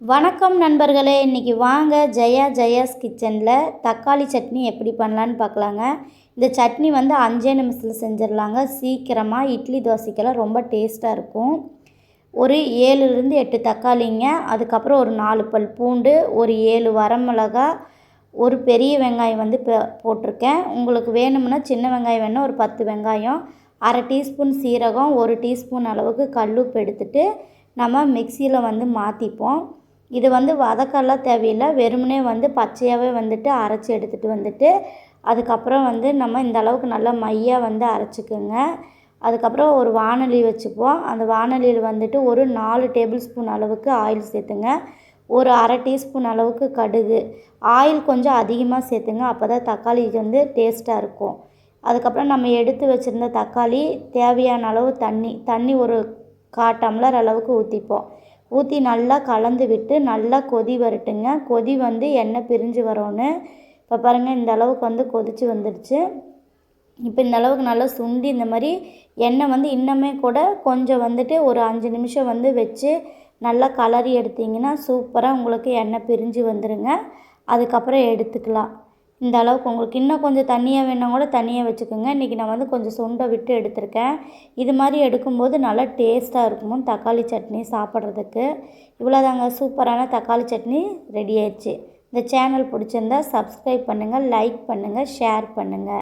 வணக்கம் நண்பர்களே இன்றைக்கி வாங்க ஜெயா ஜெயாஸ் கிச்சனில் தக்காளி சட்னி எப்படி பண்ணலான்னு பார்க்கலாங்க. இந்த சட்னி வந்து அஞ்சே நிமிஷத்தில் செஞ்சிடலாங்க. சீக்கிரமாக இட்லி தோசைக்கெல்லாம் ரொம்ப டேஸ்ட்டாக இருக்கும். ஒரு ஏழுலேருந்து எட்டு தக்காளிங்க. அதுக்கப்புறம் ஒரு நாலு பல் பூண்டு ஒரு ஏழு வரமிளகா ஒரு பெரிய வெங்காயம் வந்து போட்டிருக்கேன். உங்களுக்கு வேணும்னா சின்ன வெங்காயம் வேணும் ஒரு பத்து வெங்காயம் அரை டீஸ்பூன் சீரகம் ஒரு டீஸ்பூன் அளவுக்கு கல்லுப்பு எடுத்துகிட்டு நம்ம மிக்சியில் வந்து மாற்றிப்போம் இது வந்து வதக்கெல்லாம் தேவையில்லை. வெறுமனே வந்து பச்சையாகவே வந்துட்டு அரைச்சி எடுத்துகிட்டு வந்துட்டு அதுக்கப்புறம் வந்து நம்ம இந்த அளவுக்கு நல்லா மையாக வந்து அரைச்சிக்கோங்க. அதுக்கப்புறம் ஒரு வானொலி வச்சுப்போம். அந்த வானொலியில் வந்துட்டு ஒரு நாலு டேபிள் ஸ்பூன் அளவுக்கு ஆயில் சேர்த்துங்க. ஒரு அரை டீஸ்பூன் அளவுக்கு கடுகு. ஆயில் கொஞ்சம் அதிகமாக சேர்த்துங்க. அப்போ தான் தக்காளி வந்து டேஸ்ட்டாக இருக்கும். அதுக்கப்புறம் நம்ம எடுத்து வச்சுருந்த தக்காளி தேவையான அளவு தண்ணி தண்ணி ஒரு கா டம்ளர் அளவுக்கு ஊற்றிப்போம் ஊற்றி நல்லா கலந்து விட்டு நல்லா கொதி வரட்டுங்க. கொதி வந்து எண்ணெய் பிரிஞ்சு வரணும் இப்போ பாருங்கள் இந்த அளவுக்கு வந்து கொதித்து வந்துடுச்சு. இப்போ இந்த அளவுக்கு நல்லா சுண்டி இந்த மாதிரி எண்ணெய் வந்து இன்னுமே கூட கொஞ்சம் வந்துட்டு ஒரு அஞ்சு நிமிஷம் வந்து வச்சு நல்லா கலரி எடுத்திங்கன்னா சூப்பராக உங்களுக்கு எண்ணெய் பிரிஞ்சு வந்துடுங்க அதுக்கப்புறம் எடுத்துக்கலாம். இந்த அளவுக்கு உங்களுக்கு இன்னும் கொஞ்சம் தண்ணியாக வேணால் கூட தண்ணியாக வச்சுக்கோங்க. இன்றைக்கி நான் வந்து கொஞ்சம் சுண்டை விட்டு எடுத்திருக்கேன். இது மாதிரி எடுக்கும்போது நல்லா டேஸ்ட்டாக இருக்கும் தக்காளி சட்னி சாப்பிட்றதுக்கு. இவ்வளோதாங்க சூப்பரான தக்காளி சட்னி ரெடி ஆயிடுச்சு. இந்த சேனல் பிடிச்சிருந்தா சப்ஸ்கிரைப் பண்ணுங்கள் லைக் பண்ணுங்கள் ஷேர் பண்ணுங்கள்